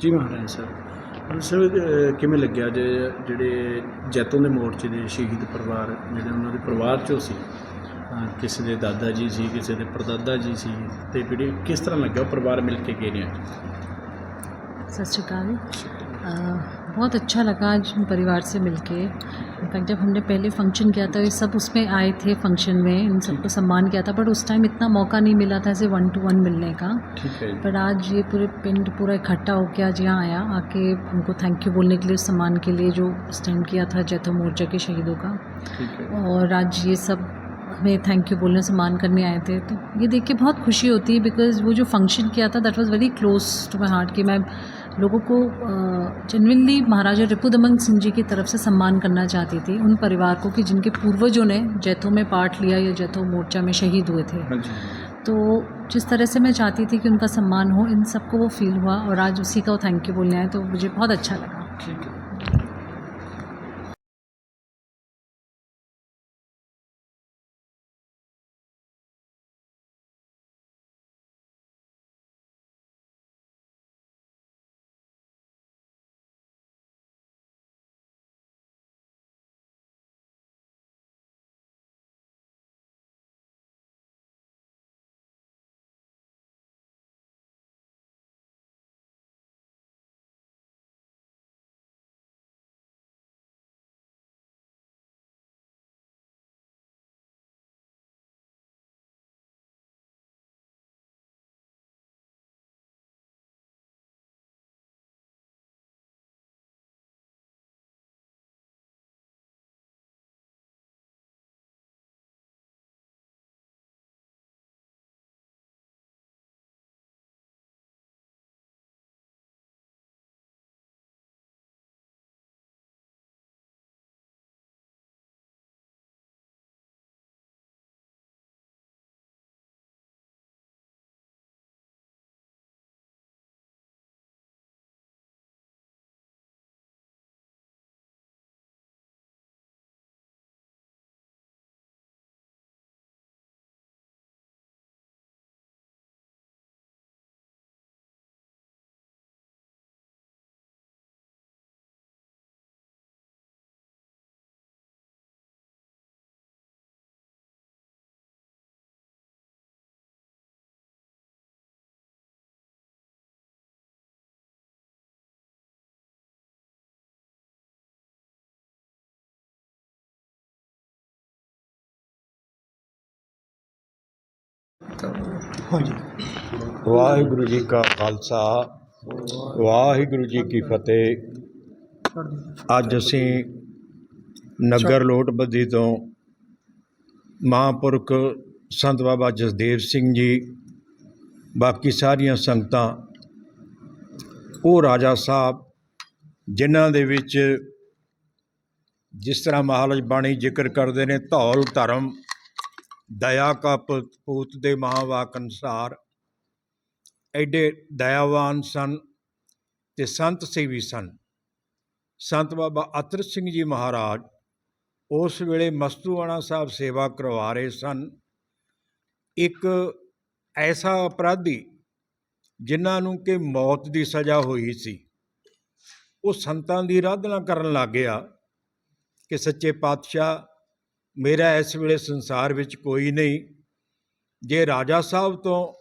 ਜੀ ਮਹਾਰਾਜ ਸਾਹਿਬ। ਸਰ ਕਿਵੇਂ ਲੱਗਿਆ ਜੇ ਜਿਹੜੇ ਜੈਤੋਂ ਦੇ ਮੋਰਚੇ ਦੇ ਸ਼ਹੀਦ ਪਰਿਵਾਰ ਜਿਹੜੇ ਉਹਨਾਂ ਦੇ ਪਰਿਵਾਰ ਚੋਂ ਸੀ? ਕਿਸੇ ਦੇ ਦਾਦਾ ਜੀ ਸੀ ਕਿਸੇ ਦੇ ਪਰਦਾਦਾ ਜੀ ਸੀ ਤੇ ਜਿਹੜੇ ਕਿਸ ਤਰ੍ਹਾਂ ਲੱਗਾ ਪਰਿਵਾਰ ਮਿਲ ਕੇ ਗਏ ਨੇ ਸਤਿ ਸ਼੍ਰੀ ਅਕਾਲ ਜੀ। बहुत अच्छा लगा आज परिवार से मिलके। इनफैक्ट जब हमने पहले फ़ंक्शन किया था ये सब उसमें आए थे फ़ंक्शन में इन सबको सम्मान किया था बट उस टाइम इतना मौका नहीं मिला था ऐसे वन टू वन मिलने का। पर आज ये पूरे पिंड पूरा इकट्ठा होकर आज यहाँ आया आके उनको थैंक यू बोलने के लिए सम्मान के लिए जो उस टाइम किया था जैथो मोर्चा के शहीदों का। और आज ये सब हमें थैंक यू बोलने सम्मान करने आए थे। तो ये देख के बहुत खुशी होती है बिकॉज़ वो जो फ़ंक्शन किया था that was very close to my heart कि मैं लोगों को जेनविनली महाराजा रिपू दमन सिंह जी की तरफ से सम्मान करना चाहती थी उन परिवार को कि जिनके पूर्वजों ने जैथो में पार्ट लिया या जैथो मोर्चा में शहीद हुए थे तो जिस तरह से मैं चाहती थी कि उनका सम्मान हो इन सबको वो फील हुआ और आज उसी का वो थैंक यू बोलने आए तो मुझे बहुत अच्छा लगा ठीक है ਹਾਂਜੀ। ਵਾਹਿਗੁਰੂ ਜੀ ਕਾ ਖਾਲਸਾ ਵਾਹਿਗੁਰੂ ਜੀ ਕੀ ਫਤਿਹ। ਅੱਜ ਅਸੀਂ ਨਗਰ ਲੋਟਬੱਦੀ ਤੋਂ ਮਹਾਂਪੁਰਖ ਸੰਤ ਬਾਬਾ ਜਸਦੇਵ ਸਿੰਘ ਜੀ ਬਾਕੀ ਸਾਰੀਆਂ ਸੰਗਤਾਂ ਉਹ ਰਾਜਾ ਸਾਹਿਬ ਜਿਨ੍ਹਾਂ ਦੇ ਵਿੱਚ ਜਿਸ ਤਰ੍ਹਾਂ ਮਹਾਰਾਜ ਬਾਣੀ ਜ਼ਿਕਰ ਕਰਦੇ ਨੇ ਧੌਲ ਧਰਮ ਦਇਆ ਕਾ ਪ- ਪੂਤ ਦੇ ਮਹਾਵਾਕ ਅਨੁਸਾਰ ਐਡੇ ਦਇਆਵਾਨ ਸਨ ਤੇ ਸੰਤ ਸੇਵੀ ਸਨ। ਸੰਤ ਬਾਬਾ ਅਤਰ ਸਿੰਘ ਜੀ ਮਹਾਰਾਜ ਉਸ ਵੇਲੇ ਮਸਤੂਆਣਾ ਸਾਹਿਬ ਸੇਵਾ ਕਰਵਾ ਰਹੇ ਸਨ। ਇੱਕ ਐਸਾ ਅਪਰਾਧੀ ਜਿਨ੍ਹਾਂ ਨੂੰ ਕਿ ਮੌਤ ਦੀ ਸਜ਼ਾ ਹੋਈ ਸੀ। ਉਹ ਸੰਤਾਂ ਦੀ ਆਰਾਧਨਾ ਕਰਨ ਲੱਗ ਗਿਆ ਕਿ ਸੱਚੇ ਪਾਤਸ਼ਾਹ ਮੇਰਾ ਇਸ ਵੇਲੇ ਸੰਸਾਰ ਵਿੱਚ ਕੋਈ ਨਹੀਂ। ਜੇ ਰਾਜਾ ਸਾਹਿਬ ਤੋਂ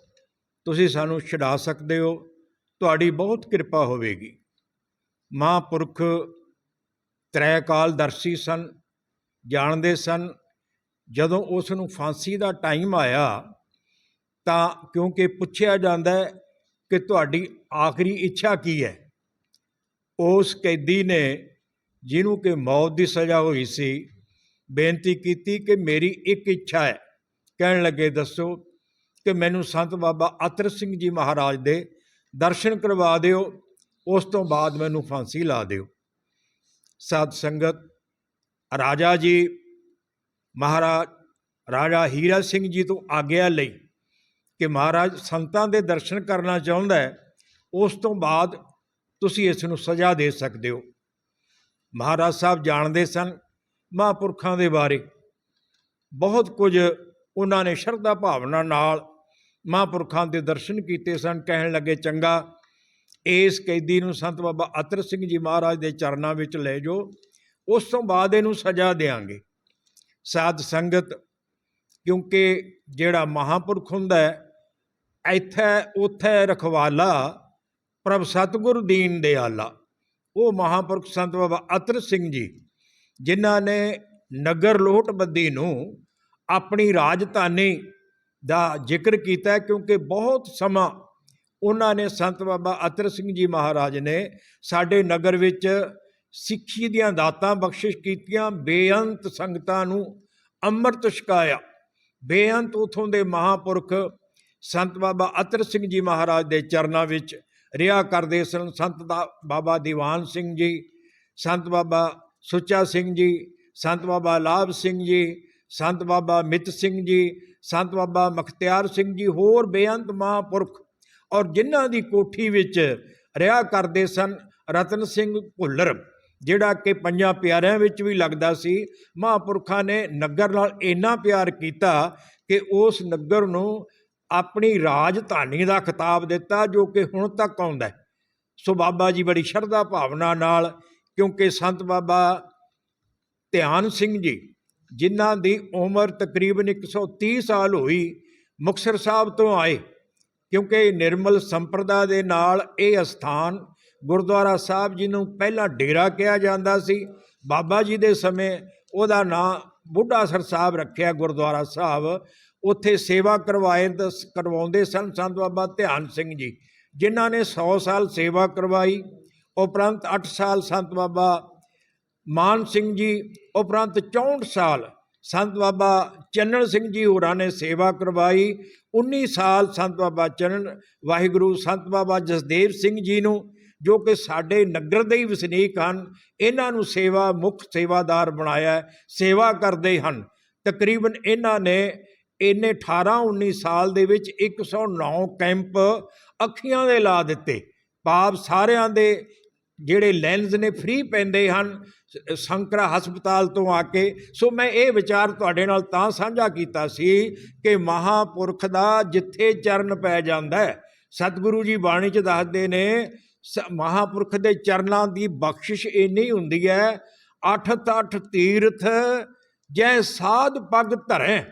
ਤੁਸੀਂ ਸਾਨੂੰ ਛਡਾ ਸਕਦੇ ਹੋ, ਤੁਹਾਡੀ ਬਹੁਤ ਕਿਰਪਾ ਹੋਵੇਗੀ। ਮਹਾਂਪੁਰਖ ਤ੍ਰੈਕਾਲ ਦਰਸ਼ੀ ਸਨ, ਜਾਣਦੇ ਸਨ, ਜਦੋਂ ਉਸ ਨੂੰ ਫਾਂਸੀ ਦਾ ਟਾਈਮ ਆਇਆ, ਤਾਂ ਕਿਉਂਕਿ ਪੁੱਛਿਆ ਜਾਂਦਾ ਹੈ ਕਿ ਤੁਹਾਡੀ ਆਖਰੀ ਇੱਛਾ ਕੀ ਹੈ। ਉਸ ਕੈਦੀ ਨੇ, ਜਿਹਨੂੰ ਕਿ ਮੌਤ ਦੀ ਸਜ਼ਾ ਹੋਈ ਸੀ ਬੇਨਤੀ ਕੀਤੀ ਕਿ ਮੇਰੀ ਇੱਕ ਇੱਛਾ ਹੈ। ਕਹਿਣ ਲੱਗੇ, ਦੱਸੋ ਕਿ ਮੈਨੂੰ ਸੰਤ ਬਾਬਾ ਅਤਰ ਸਿੰਘ ਜੀ ਮਹਾਰਾਜ ਦੇ ਦਰਸ਼ਨ ਕਰਵਾ ਦਿਓ, ਉਸ ਤੋਂ ਬਾਅਦ ਮੈਨੂੰ ਫਾਂਸੀ ਲਾ ਦਿਓ। ਸਾਧ ਸੰਗਤ, ਰਾਜਾ ਜੀ, ਮਹਾਰਾਜ, ਰਾਜਾ ਹੀਰਾ ਸਿੰਘ ਜੀ ਤੋਂ ਆਗਿਆ ਲਈ ਕਿ ਮਹਾਰਾਜ ਸੰਤਾਂ ਦੇ ਦਰਸ਼ਨ ਕਰਨਾ ਚਾਹੁੰਦਾ ਹੈ, ਉਸ ਤੋਂ ਬਾਅਦ ਤੁਸੀਂ ਇਸ ਨੂੰ ਸਜ਼ਾ ਦੇ ਸਕਦੇ ਹੋ। ਮਹਾਰਾਜ ਸਾਹਿਬ ਜਾਣਦੇ ਸਨ ਮਹਾਂਪੁਰਖਾਂ ਦੇ ਬਾਰੇ। ਬਹੁਤ ਕੁਝ ਉਹਨਾਂ ਨੇ ਸ਼ਰਧਾ ਭਾਵਨਾ ਨਾਲ ਮਹਾਂਪੁਰਖਾਂ ਦੇ ਦਰਸ਼ਨ ਕੀਤੇ ਸਨ। ਕਹਿਣ ਲੱਗੇ, ਚੰਗਾ, ਇਸ ਕੈਦੀ ਨੂੰ ਸੰਤ ਬਾਬਾ ਅਤਰ ਸਿੰਘ ਜੀ ਮਹਾਰਾਜ ਦੇ ਚਰਨਾਂ ਵਿੱਚ ਲੈ ਜਾਓ। ਉਸ ਤੋਂ ਬਾਅਦ ਇਹਨੂੰ ਸਜ਼ਾ ਦੇਾਂਗੇ ਸਾਧ ਸੰਗਤ, ਕਿਉਂਕਿ ਜਿਹੜਾ ਮਹਾਪੁਰਖ ਹੁੰਦਾ ਹੈ, ਇੱਥੇ, ਉੱਥੇ ਰਖਵਾਲਾ ਪ੍ਰਭ ਸਤਿਗੁਰ ਦੀਨ ਦੇ ਆਲਾ ਉਹ ਮਹਾਪੁਰਖ ਸੰਤ ਬਾਬਾ ਅਤਰ ਸਿੰਘ ਜੀ ਜਿਨ੍ਹਾਂ ਨੇ ਨਗਰ ਲੋਟਬੱਦੀ ਨੂੰ ਆਪਣੀ ਰਾਜਧਾਨੀ ਦਾ ਜ਼ਿਕਰ ਕੀਤਾ ਕਿਉਂਕਿ ਬਹੁਤ ਸਮਾਂ ਉਹਨਾਂ ਨੇ ਸੰਤ ਬਾਬਾ ਅਤਰ ਸਿੰਘ ਜੀ ਮਹਾਰਾਜ ਨੇ ਸਾਡੇ ਨਗਰ ਵਿੱਚ ਸਿੱਖੀ ਦੀਆਂ ਦਾਤਾਂ ਬਖਸ਼ਿਸ਼ ਕੀਤੀਆਂ, ਬੇਅੰਤ ਸੰਗਤਾਂ ਨੂੰ ਅੰਮ੍ਰਿਤ ਛਕਾਇਆ। ਬੇਅੰਤ ਉਥੋਂ ਦੇ ਮਹਾਪੁਰਖ ਸੰਤ ਬਾਬਾ ਅਤਰ ਸਿੰਘ ਜੀ ਮਹਾਰਾਜ ਦੇ ਚਰਨਾਂ ਵਿੱਚ ਰਿਹਾ ਕਰਦੇ ਸਨ। ਸੰਤ ਦਾ ਬਾਬਾ ਦੀਵਾਨ ਸਿੰਘ ਜੀ, ਸੰਤ ਬਾਬਾ ਸੁੱਚਾ ਸਿੰਘ ਜੀ, ਸੰਤ ਬਾਬਾ ਲਾਭ ਸਿੰਘ ਜੀ, ਸੰਤ ਬਾਬਾ ਮਿੱਤ ਸਿੰਘ ਜੀ, ਸੰਤ ਬਾਬਾ ਮਖਤਿਆਰ ਸਿੰਘ ਜੀ, ਹੋਰ ਬੇਅੰਤ ਮਹਾਂਪੁਰਖ ਔਰ ਜਿਨ੍ਹਾਂ ਦੀ ਕੋਠੀ ਵਿੱਚ ਰਿਹਾ ਕਰਦੇ ਸਨ ਰਤਨ ਸਿੰਘ ਭੁੱਲਰ, ਜਿਹੜਾ ਕਿ ਪੰਜਾਂ ਪਿਆਰਿਆਂ ਵਿੱਚ ਵੀ ਲੱਗਦਾ ਸੀ। ਮਹਾਂਪੁਰਖਾਂ ਨੇ ਨਗਰ ਨਾਲ ਇੰਨਾ ਪਿਆਰ ਕੀਤਾ ਕਿ ਉਸ ਨਗਰ ਨੂੰ ਆਪਣੀ ਰਾਜਧਾਨੀ ਦਾ ਖਿਤਾਬ ਦਿੱਤਾ, ਜੋ ਕਿ ਹੁਣ ਤੱਕ ਆਉਂਦਾ ਸੋ ਬਾਬਾ ਜੀ ਬੜੀ ਸ਼ਰਧਾ ਭਾਵਨਾ ਨਾਲ ਕਿਉਂਕਿ ਸੰਤ ਬਾਬਾ ਧਿਆਨ ਸਿੰਘ ਜੀ, ਜਿਨ੍ਹਾਂ ਦੀ ਉਮਰ ਤਕਰੀਬਨ 130 ਸਾਲ ਹੋਈ, ਮੁਕਤਸਰ ਸਾਹਿਬ ਤੋਂ ਆਏ। ਕਿਉਂਕਿ ਨਿਰਮਲ ਸੰਪਰਦਾ ਦੇ ਨਾਲ ਇਹ ਅਸਥਾਨ ਗੁਰਦੁਆਰਾ ਸਾਹਿਬ ਜੀ ਨੂੰ ਪਹਿਲਾਂ ਡੇਰਾ ਕਿਹਾ ਜਾਂਦਾ ਸੀ। ਬਾਬਾ ਜੀ ਦੇ ਸਮੇਂ ਉਹਦਾ ਨਾਂ ਬੁੱਢਾ ਸਰ ਸਾਹਿਬ ਰੱਖਿਆ ਗੁਰਦੁਆਰਾ ਸਾਹਿਬ। ਉੱਥੇ ਸੇਵਾ ਕਰਵਾਏ ਦਸ- ਕਰਵਾਉਂਦੇ ਸਨ ਸੰਤ ਬਾਬਾ ਧਿਆਨ ਸਿੰਘ ਜੀ, ਜਿਨ੍ਹਾਂ ਨੇ 100 ਸਾਲ ਸੇਵਾ ਕਰਵਾਈ। ਉਪਰੰਤ 8 ਸਾਲ ਸੰਤ ਬਾਬਾ ਮਾਨ ਸਿੰਘ ਜੀ, ਉਪਰੰਤ 64 ਸਾਲ ਸੰਤ ਬਾਬਾ ਚੰਨਣ ਸਿੰਘ ਜੀ ਹੋਰਾਂ ਨੇ ਸੇਵਾ ਕਰਵਾਈ 19 ਸਾਲ ਸੰਤ ਬਾਬਾ ਚੰਨਣ, ਵਾਹਿਗੁਰੂ ਸੰਤ ਬਾਬਾ ਜਸਦੇਵ ਸਿੰਘ ਜੀ ਨੂੰ, ਜੋ ਕਿ ਸਾਡੇ ਨਗਰ ਦੇ ਹੀ ਵਸਨੀਕ ਹਨ, ਇਹਨਾਂ ਨੂੰ ਸੇਵਾ, ਮੁੱਖ ਸੇਵਾਦਾਰ ਬਣਾਇਆ, ਸੇਵਾ ਕਰਦੇ ਹਨ। ਤਕਰੀਬਨ ਇਹਨਾਂ ਨੇ ਇਹਨੇ 18 19 ਸਾਲ ਦੇ ਵਿੱਚ 109 ਕੈਂਪ ਅੱਖੀਆਂ ਦੇ ਲਾ ਦਿੱਤੇ। ਪਾਪ ਸਾਰਿਆਂ ਦੇ ਜਿਹੜੇ ਲੈਂਸ ਨੇ ਫ੍ਰੀ ਪੈਂਦੇ ਹਨ ਸੰਕਰਾ ਹਸਪਤਾਲ ਤੋਂ ਆ ਕੇ, ਸੋ ਮੈਂ ਇਹ ਵਿਚਾਰ ਤੁਹਾਡੇ ਨਾਲ ਤਾਂ ਸਾਂਝਾ ਕੀਤਾ ਸੀ ਕਿ ਮਹਾਪੁਰਖ ਦਾ ਜਿੱਥੇ ਚਰਨ ਪੈ ਜਾਂਦਾ ਹੈ, ਸਤਿਗੁਰੂ ਜੀ ਬਾਣੀ 'ਚ ਦੱਸਦੇ ਨੇ, ਸ- ਮਹਾਪੁਰਖ ਦੇ ਚਰਨਾਂ ਦੀ ਬਖਸ਼ਿਸ਼ ਇੰਨੀ ਹੁੰਦੀ ਹੈ ਅੱਠ ਤੱਠ ਤੀਰਥ ਜੈ ਸਾਧ ਪਗ ਧਰੈ।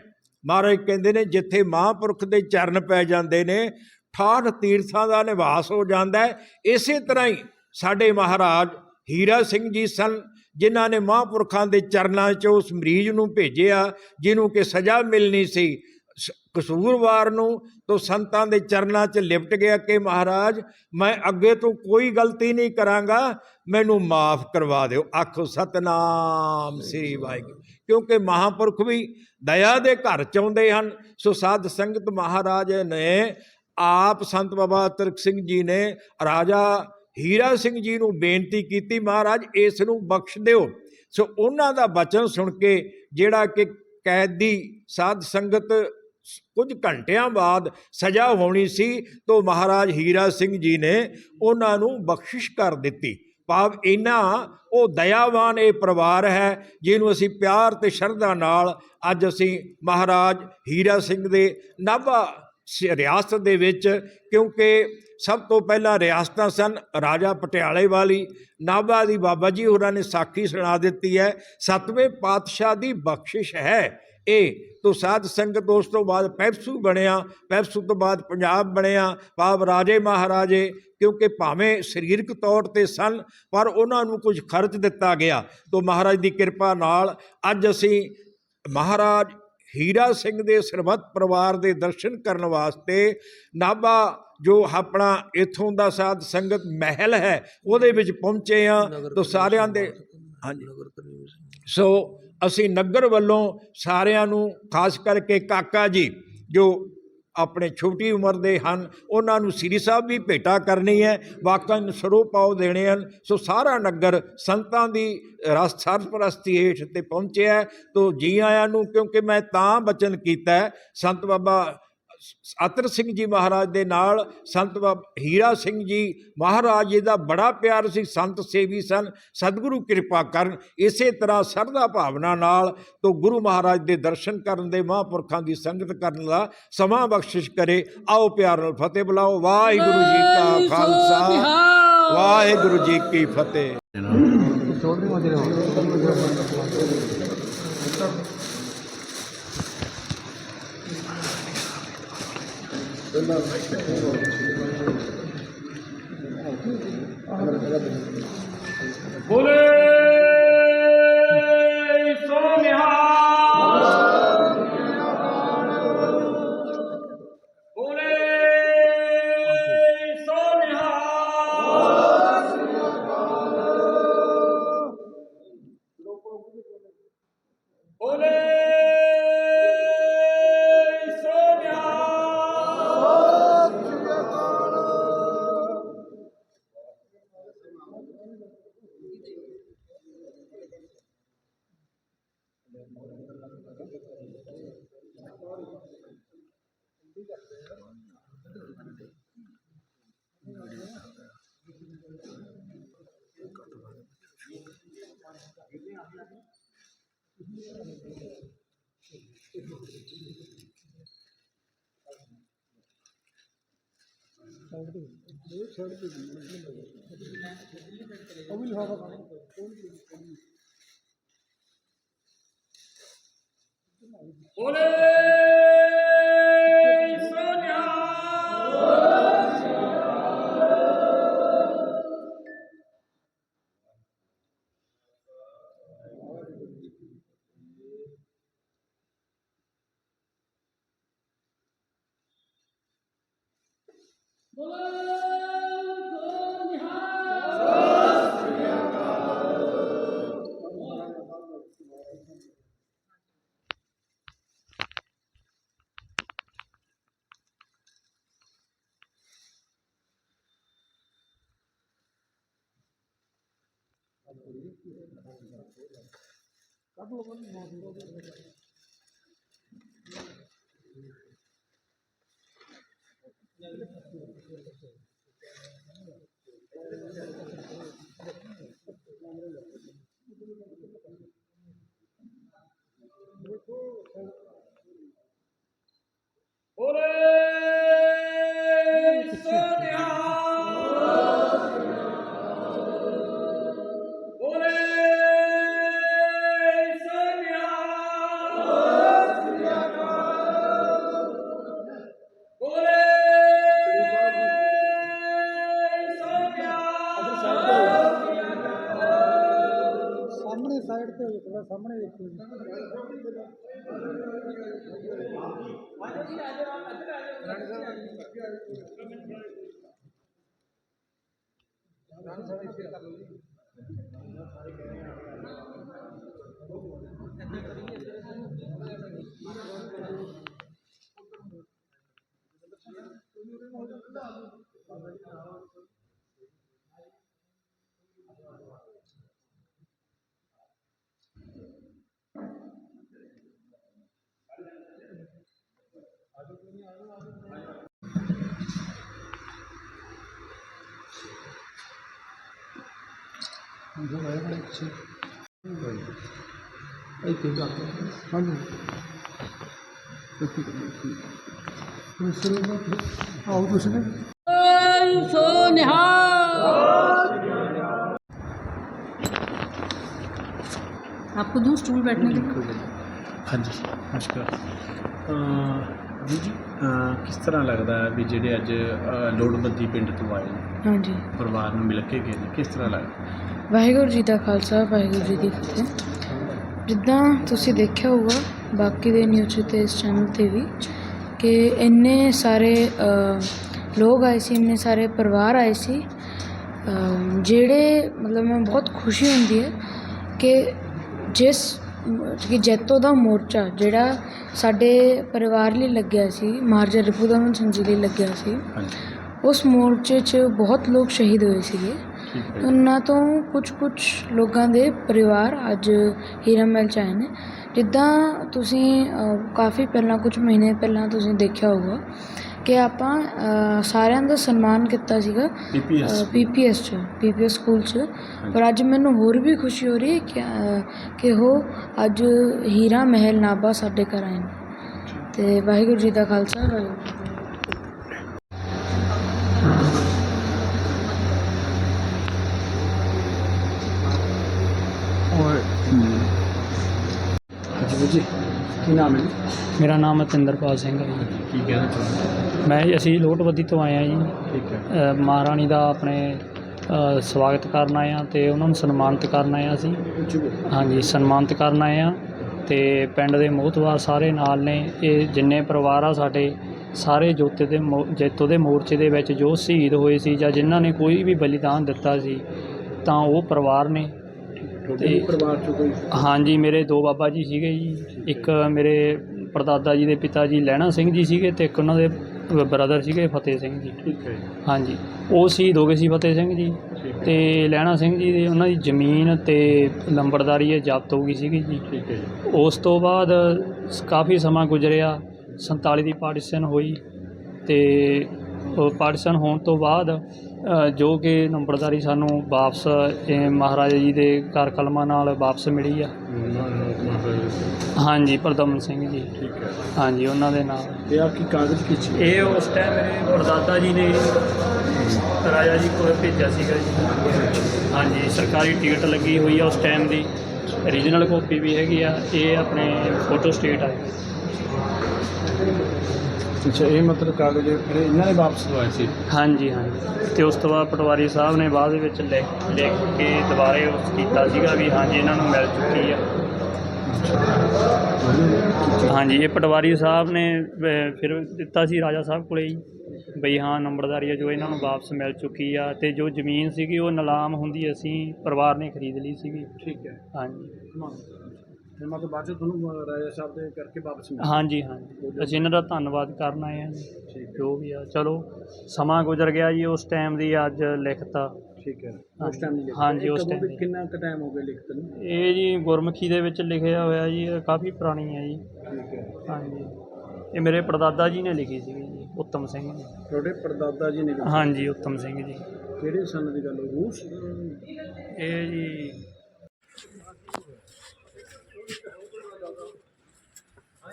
ਮਹਾਰਾਜ ਕਹਿੰਦੇ ਨੇ, ਜਿੱਥੇ ਮਹਾਪੁਰਖ ਦੇ ਚਰਨ ਪੈ ਜਾਂਦੇ ਨੇ 68 ਤੀਰਥਾਂ ਦਾ ਨਿਵਾਸ ਹੋ ਜਾਂਦਾ ਹੈ, ਇਸੇ ਤਰ੍ਹਾਂ ਹੀ ਸਾਡੇ ਮਹਾਰਾਜ ਹੀਰਾ ਸਿੰਘ ਜੀ ਸਨ, ਜਿਨ੍ਹਾਂ ਨੇ ਮਹਾਂਪੁਰਖਾਂ ਦੇ ਚਰਨਾਂ 'ਚ ਉਸ ਮਰੀਜ਼ ਨੂੰ ਭੇਜਿਆ, ਜਿਹਨੂੰ ਕਿ ਸਜ਼ਾ ਮਿਲਣੀ ਸੀ। ਕਸੂਰਵਾਰ ਨੂੰ ਤੋਂ ਸੰਤਾਂ ਦੇ ਚਰਨਾਂ 'ਚ ਲਿਪਟ ਗਿਆ ਕਿ, ਮਹਾਰਾਜ, ਮੈਂ ਅੱਗੇ ਤੋਂ ਕੋਈ ਗਲਤੀ ਨਹੀਂ ਕਰਾਂਗਾ, ਮੈਨੂੰ ਮਾਫ ਕਰਵਾ ਦਿਓ। ਆਖੋ, ਸਤਨਾਮ ਸ੍ਰੀ ਵਾਹਿਗੁਰੂ। ਕਿਉਂਕਿ ਮਹਾਂਪੁਰਖ ਵੀ ਦਇਆ ਦੇ ਘਰ ਚ ਆਉਂਦੇ ਹਨ। ਸੋ ਸਾਧ ਸੰਗਤ ਮਹਾਰਾਜ ਨੇ ਆਪ ਸੰਤ ਬਾਬਾ ਤਰਕ ਸਿੰਘ ਜੀ ਨੇ ਰਾਜਾ ਹੀਰਾ ਸਿੰਘ ਜੀ ਨੂੰ ਬੇਨਤੀ ਕੀਤੀ, ਮਹਾਰਾਜ, ਇਸ ਨੂੰ ਬਖਸ਼ ਦਿਓ। ਸੋ ਉਹਨਾਂ ਦਾ ਬਚਨ ਸੁਣ ਕੇ ਜਿਹੜਾ ਕਿ ਕੈਦੀ, ਸਾਧ ਸੰਗਤ ਕੁਝ ਘੰਟਿਆਂ ਬਾਅਦ ਸਜ਼ਾ ਹੋਣੀ ਸੀ, ਤੋਂ ਮਹਾਰਾਜ ਹੀਰਾ ਸਿੰਘ ਜੀ ਨੇ ਉਹਨਾਂ ਨੂੰ ਬਖਸ਼ਿਸ਼ ਕਰ ਦਿੱਤੀ। ਭਾਵ ਇਨਾ ਉਹ ਦਇਆਵਾਨ ਇਹ ਪਰਿਵਾਰ ਹੈ, ਜਿਹਨੂੰ ਅਸੀਂ ਪਿਆਰ ਤੇ ਸ਼ਰਧਾ ਨਾਲ ਅੱਜ ਅਸੀਂ ਮਹਾਰਾਜ ਹੀਰਾ ਸਿੰਘ ਦੇ ਨਾਭਾ ਸ- ਰਿਆਸਤ ਦੇ ਵਿੱਚ, ਕਿਉਂਕਿ ਸਭ ਤੋਂ ਪਹਿਲਾਂ ਰਿਆਸਤਾਂ ਸਨ, ਰਾਜਾ ਪਟਿਆਲੇ ਵਾਲੀ ਨਾਭਾ ਦੀ ਬਾਬਾ ਜੀ ਹੋਰਾਂ ਨੇ ਸਾਖੀ ਸੁਣਾ ਦਿੱਤੀ ਹੈ, ਸਤਵੇਂ ਪਾਤਸ਼ਾਹ ਦੀ ਬਖਸ਼ਿਸ਼ ਹੈ। ਇਹ ਤੋਂ ਸਾਧ ਸੰਗਤ ਉਸ ਤੋਂ ਬਾਅਦ ਪੈਪਸੂ ਬਣਿਆ, ਪੈਪਸੂ ਤੋਂ ਬਾਅਦ ਪੰਜਾਬ ਬਣਿਆ, ਭਾਵ ਰਾਜੇ ਮਹਾਰਾਜੇ, ਕਿਉਂਕਿ ਭਾਵੇਂ ਸਰੀਰਕ ਤੌਰ ਤੇ ਸਨ, ਪਰ ਉਹਨਾਂ ਨੂੰ ਕੁਝ ਖਰਚ ਦਿੱਤਾ ਗਿਆ। ਤੋਂ ਮਹਾਰਾਜ ਦੀ ਕਿਰਪਾ ਨਾਲ ਅੱਜ ਅਸੀਂ ਮਹਾਰਾਜ ਹੀਰਾ ਸਿੰਘ ਦੇ ਸਰਬੱਤ ਪਰਿਵਾਰ ਦੇ ਦਰਸ਼ਨ ਕਰਨ ਵਾਸਤੇ ਨਾਭਾ ਜੋ ਆਪਣਾ ਇਥੋਂ ਦਾ ਸਾਧ ਸੰਗਤ ਮਹਿਲ ਹੈ ਉਹਦੇ ਵਿੱਚ ਪਹੁੰਚੇ ਆ ਤੋਂ ਸਾਰਿਆਂ ਦੇ ਹਾਂਜੀ। ਸੋ ਅਸੀਂ ਨਗਰ ਵੱਲੋਂ ਸਾਰਿਆਂ ਨੂੰ ਖਾਸ ਕਰਕੇ ਕਾਕਾ ਜੀ ਜੋ ਆਪਣੇ ਛੋਟੀ ਉਮਰ ਦੇ ਹਨ। ਉਹਨਾਂ ਨੂੰ ਸ੍ਰੀ ਸਾਹਿਬ ਵੀ ਭੇਟਾ ਕਰਨੀ ਹੈ। ਵਾਕਨ ਸਰੋ ਪਾਉ ਦੇਣੇ ਹਨ। ਸੋ ਸਾਰਾ ਨਗਰ ਸੰਤਾਂ ਦੀ ਰਸ, ਸਰਪ੍ਰਸਤੀ ਹੇਠ ਤੇ ਪਹੁੰਚਿਆ ਹੈ। ਤੋ ਜੀ ਆਇਆਂ ਨੂੰ, ਕਿਉਂਕਿ ਮੈਂ ਤਾਂ ਬਚਨ ਕੀਤਾ ਸੰਤ ਬਾਬਾ ਅਤਰ ਸਿੰਘ ਜੀ ਮਹਾਰਾਜ ਦੇ ਨਾਲ ਸੰਤ ਬਾਬ ਹੀਰਾ ਸਿੰਘ ਜੀ ਮਹਾਰਾਜ ਜੀ ਦਾ ਬੜਾ ਪਿਆਰ ਸੀ ਸੰਤ ਸੇਵੀ ਸਨ ਸਤਿਗੁਰੂ ਕਿਰਪਾ ਕਰਨ ਇਸੇ ਤਰ੍ਹਾਂ ਸਰਦਾ ਭਾਵਨਾ ਨਾਲ ਤੋਂ ਗੁਰੂ ਮਹਾਰਾਜ ਦੇ ਦਰਸ਼ਨ ਕਰਨ ਦੇ ਮਹਾਂਪੁਰਖਾਂ ਦੀ ਸੰਗਤ ਕਰਨ ਦਾ ਸਮਾਂ ਬਖਸ਼ਿਸ਼ ਕਰੇ। ਆਓ ਪਿਆਰ ਨਾਲ ਫਤਿਹ ਬੁਲਾਓ। ਵਾਹਿਗੁਰੂ ਜੀ ਕਾ ਖਾਲਸਾ। ਵਾਹਿਗੁਰੂ ਜੀ ਕੀ ਫਤਿਹ। बोले बोले ਬੋਲੇ ਸੋ ਨਿਹਾਲ ਸਾਈਡ ਤੇ ਸਾਹਮਣੇ ਦੇਖੋ ਜੀ। ਇੱਥੇ ਜਾ ਕੇ ਹਾਂਜੀ ਇੱਥੇ ਆਓ ਤੁਸੀਂ ਨੇ आपको दूँ स्टूल बैठने के लिए ਹਾਂਜੀ ਨਮਸਕਾਰ ਅਹ ਜੀ ਜੀ ਅਹ ਕਿਸ ਤਰ੍ਹਾਂ ਲੱਗਦਾ ਹੈ ਵੀ ਜਿਹੜੇ ਅੱਜ ਅਹ ਲੋੜਵੰਦੀ ਪਿੰਡ ਤੋਂ ਆਏ ਨੇ? ਹਾਂਜੀ। ਪਰਿਵਾਰ ਨੂੰ ਮਿਲ ਕੇ ਗਏ ਨੇ ਕਿਸ ਤਰ੍ਹਾਂ ਲੱਗਦਾ? ਵਾਹਿਗੁਰੂ ਜੀ ਦਾ ਖਾਲਸਾ ਵਾਹਿਗੁਰੂ ਜੀ ਦੀ ਫਤਿਹ। ਜਿੱਦਾਂ ਤੁਸੀਂ ਦੇਖਿਆ ਹੋਊਗਾ ਬਾਕੀ ਦੇ ਨਿਊਜ਼ ਤੇ ਇਸ ਚੈਨਲ ਤੇ ਵੀ ਕਿ ਇੰਨੇ ਸਾਰੇ ਅ, ਲੋਕ ਆਏ ਸੀ ਇੰਨੇ ਸਾਰੇ ਪਰਿਵਾਰ ਆਏ ਸੀ ਅ, ਜਿਹੜੇ ਮਤਲਬ ਮੈਂ ਬਹੁਤ ਖੁਸ਼ੀ ਹੁੰਦੀ ਹੈ ਕਿ ਜਿਸ ਕਿ ਜੈਤੋ ਦਾ ਮੋਰਚਾ ਜਿਹੜਾ ਸਾਡੇ ਪਰਿਵਾਰ ਲਈ ਲੱਗਿਆ ਸੀ ਮਹਾਰਾਜਾ ਰਿਪੂਦਮਨ ਸਿੰਘ ਜੀ ਲਈ ਲੱਗਿਆ ਸੀ ਉਸ ਮੋਰਚੇ 'ਚ ਬਹੁਤ ਲੋਕ ਸ਼ਹੀਦ ਹੋਏ ਸੀਗੇ। ਉਹਨਾਂ ਤੋਂ ਕੁਝ ਕੁਝ ਲੋਕਾਂ ਦੇ ਪਰਿਵਾਰ ਅੱਜ ਹੀਰਾ ਮਹਿਲ 'ਚ ਆਏ ਨੇ। ਜਿੱਦਾਂ ਤੁਸੀਂ ਕਾਫੀ ਪਹਿਲਾਂ ਕੁਝ ਮਹੀਨੇ ਪਹਿਲਾਂ ਤੁਸੀਂ ਦੇਖਿਆ ਹੋਊਗਾ ਕਿ ਆਪਾਂ ਸਾਰਿਆਂ ਦਾ ਸਨਮਾਨ ਕੀਤਾ ਸੀਗਾ ਪੀਪੀਐਸ ਪੀਪੀਐਸ 'ਚ ਪੀਪੀਐਸ ਸਕੂਲ 'ਚ। ਪਰ ਅੱਜ ਮੈਨੂੰ ਹੋਰ ਵੀ ਖੁਸ਼ੀ ਹੋ ਰਹੀ ਹੈ ਕਿ ਉਹ ਅੱਜ ਹੀਰਾ ਮਹਿਲ ਨਾਭਾ ਸਾਡੇ ਘਰ ਆਏ ਨੇ। ਤੇ ਵਾਹਿਗੁਰੂ ਜੀ ਦਾ ਖਾਲਸਾ ਵਾਹਿਗੁਰੂ ਜੀ ਕੀ ਨਾਮ ਹੈ? ਮੇਰਾ ਨਾਮ ਅਤਿੰਦਰਪਾਲ ਸਿੰਘ ਹੈ ਜੀ। ਕੀ ਕਹਿਣਾ ਚਾਹੁੰਦੇ ਮੈਂ ਅਸੀਂ ਲੋਟਵੱਦੀ ਤੋਂ ਆਏ ਆ ਜੀ। ਠੀਕ ਹੈ। ਮਹਾਰਾਣੀ ਦਾ ਆਪਣੇ ਸਵਾਗਤ ਕਰਨ ਆਏ ਆ ਤੇ ਉਹਨਾਂ ਨੂੰ ਸਨਮਾਨਿਤ ਕਰਨ ਆਏ ਆ ਅਸੀਂ। ਹਾਂਜੀ ਸਨਮਾਨਿਤ ਕਰਨ ਆਏ ਆ ਤੇ ਪਿੰਡ ਦੇ ਮੋਹਤਵਾਰ ਸਾਰੇ ਨਾਲ ਨੇ। ਇਹ ਜਿੰਨੇ ਪਰਿਵਾਰ ਆ ਸਾਡੇ ਸਾਰੇ ਜੋਤੇ ਦੇ ਜੈਤੋ ਦੇ ਮੋਰਚੇ ਦੇ ਵਿੱਚ ਜੋ ਸ਼ਹੀਦ ਹੋਏ ਸੀ ਜਾਂ ਜਿਨ੍ਹਾਂ ਨੇ ਕੋਈ ਵੀ ਬਲੀਦਾਨ ਦਿੱਤਾ ਸੀ ਤਾਂ ਉਹ ਪਰਿਵਾਰ ਨੇ। ਵੀ ਪਰਿਵਾਰ ਚੋਂ ਕੋਈ? ਹਾਂਜੀ ਮੇਰੇ ਦੋ ਬਾਬਾ ਜੀ ਸੀਗੇ ਜੀ। ਇੱਕ ਮੇਰੇ ਪਰਦਾਦਾ ਜੀ ਦੇ ਪਿਤਾ ਜੀ ਲਹਿਣਾ ਸਿੰਘ ਜੀ ਸੀਗੇ ਤੇ ਇੱਕ ਉਹਨਾਂ ਦੇ ਬ੍ਰਦਰ ਸੀਗੇ ਫਤਿਹ ਸਿੰਘ ਜੀ। ਠੀਕ ਹੈ ਹਾਂਜੀ। ਉਹ ਸ਼ਹੀਦ ਹੋ ਗਏ ਸੀ ਫਤਿਹ ਸਿੰਘ ਜੀ ਠੀਕ ਹੈ। ਤੇ ਲਹਿਣਾ ਸਿੰਘ ਜੀ ਦੀ ਉਹਨਾਂ ਦੀ ਜ਼ਮੀਨ ਤੇ ਲੰਬੜਦਾਰੀ ਇਹ ਜ਼ਬਤ ਹੋ ਗਈ ਸੀਗੀ ਜੀ। ਠੀਕ ਹੈ ਜੀ। ਉਸ ਤੋਂ ਬਾਅਦ ਸ- ਕਾਫੀ ਸਮਾਂ ਗੁਜ਼ਰਿਆ 47 ਦੀ ਪਾਰਟੀਸ਼ਨ ਹੋਈ ਤੇ ਉਹ ਪਾਰਟੀਸ਼ਨ ਹੋਣ ਤੋਂ ਬਾਅਦ ਜੋ ਕਿ ਨੰਬਰਦਾਰੀ ਸਾਨੂੰ ਵਾਪਸ ਇਹ ਮਹਾਰਾਜਾ ਜੀ ਦੇ ਘਰ ਕਲਮਾਂ ਨਾਲ ਵਾਪਸ ਮਿਲੀ ਆ। ਹਾਂਜੀ ਪ੍ਰਦਮਨ ਸਿੰਘ ਜੀ। ਠੀਕ ਹੈ ਹਾਂਜੀ ਉਹਨਾਂ ਦੇ ਨਾਲ। ਇਹ ਕਾਗਜ਼ ਕੀ ਚੀਜ਼ ਇਹ ਉਸ ਟਾਈਮ ਮੇਰੇ ਪਰਦਾਦਾ ਜੀ ਨੇ ਰਾਜਾ ਜੀ ਕੋਲ ਭੇਜਿਆ ਸੀਗਾ ਜੀ। ਹਾਂਜੀ ਸਰਕਾਰੀ ਟਿਕਟ ਲੱਗੀ ਹੋਈ ਆ ਉਸ ਟਾਈਮ ਦੀ। ਰੀਜਨਲ ਕਾਪੀ ਵੀ ਹੈਗੀ ਆ। ਇਹ ਆਪਣੇ ਫੋਟੋ ਸਟੇਟ ਆ। ਅੱਛਾ ਇਹ ਮਤਲਬ ਕਾਗਜ਼ ਫਿਰ ਇਹਨਾਂ ਨੇ ਵਾਪਸ ਲਵਾਏ ਸੀ? ਹਾਂਜੀ ਹਾਂਜੀ। ਤੇ ਉਸ ਤੋਂ ਬਾਅਦ ਪਟਵਾਰੀ ਸਾਹਿਬ ਨੇ ਬਾਅਦ ਦੇ ਵਿੱਚ ਲਿਖ ਲਿਖ ਕੇ ਦੁਬਾਰੇ ਉਸ ਕੀਤਾ ਸੀਗਾ ਵੀ ਹਾਂਜੀ ਇਹਨਾਂ ਨੂੰ ਮਿਲ ਚੁੱਕੀ ਆ। ਹਾਂਜੀ ਇਹ ਪਟਵਾਰੀ ਸਾਹਿਬ ਨੇ ਅਹ, ਫਿਰ ਦਿੱਤਾ ਸੀ ਰਾਜਾ ਸਾਹਿਬ ਕੋਲੇ ਹੀ ਬਈ ਹਾਂ ਨੰਬਰਦਾਰੀ ਆ ਜੋ ਇਹਨਾਂ ਨੂੰ ਵਾਪਸ ਮਿਲ ਚੁੱਕੀ ਆ। ਤੇ ਜੋ ਜ਼ਮੀਨ ਸੀਗੀ ਉਹ ਨਿਲਾਮ ਹੁੰਦੀ ਅਸੀਂ ਪਰਿਵਾਰ ਨੇ ਖਰੀਦ ਲਈ ਸੀਗੀ। ਠੀਕ ਹੈ। ਹਾਂਜੀ। ਫਿਰ ਮਤਲਬ ਬਾਅਦ ਚ ਤੁਹਾਨੂੰ ਅ, ਰਾਜਾ ਸਾਹਿਬ ਦੇ ਕਰਕੇ ਵਾਪਸ ਮਿਲ? ਹਾਂਜੀ ਹਾਂਜੀ। ਅਸੀਂ ਇਹਨਾਂ ਦਾ ਧੰਨਵਾਦ ਕਰਨ ਆਏ ਹਾਂ ਜੀ। ਠੀਕ ਹੈ। ਜੋ ਵੀ ਆ। ਚਲੋ ਸਮਾਂ ਗੁਜ਼ਰ ਗਿਆ ਜੀ ਉਸ ਟਾਈਮ ਦੀ ਅੱਜ ਲਿਖਤਾ ਠੀਕ ਹੈ। ਉਸ ਹਾਂਜੀ। ਟਾਈਮ ਨਹੀਂ ਹਾਂਜੀ, ਉਸ time ਦੀ ਦੀ। ਕਿੰਨਾ ਕੁ ਟਾਈਮ ਹੋ ਗਿਆ ਲਿਖਤ ਨੂੰ? ਇਹ ਜੀ ਗੁਰਮੁਖੀ ਦੇ ਵਿੱਚ ਲਿਖਿਆ ਹੋਇਆ ਜੀ ਇਹ ਕਾਫੀ ਪੁਰਾਣੀ ਹੈ ਜੀ। ਠੀਕ ਹੈ। ਹਾਂਜੀ। ਇਹ ਮੇਰੇ ਪੜਦਾਦਾ ਜੀ ਨੇ ਲਿਖੀ ਜੀ ਉੱਤਮ ਸਿੰਘ ਨੇ ਤੁਹਾਡੇ ਪਰਦਾਦਾ ਜੀ ਨੇ ਲਿਖੀ। ਹਾਂਜੀ ਉੱਤਮ ਸਿੰਘ ਜੀ। ਕਿਹੜੇ ਸਨ ਦੀ ਗੱਲ? ਹੋ ਰੂਸ? ਇਹ ਜੀ ਆ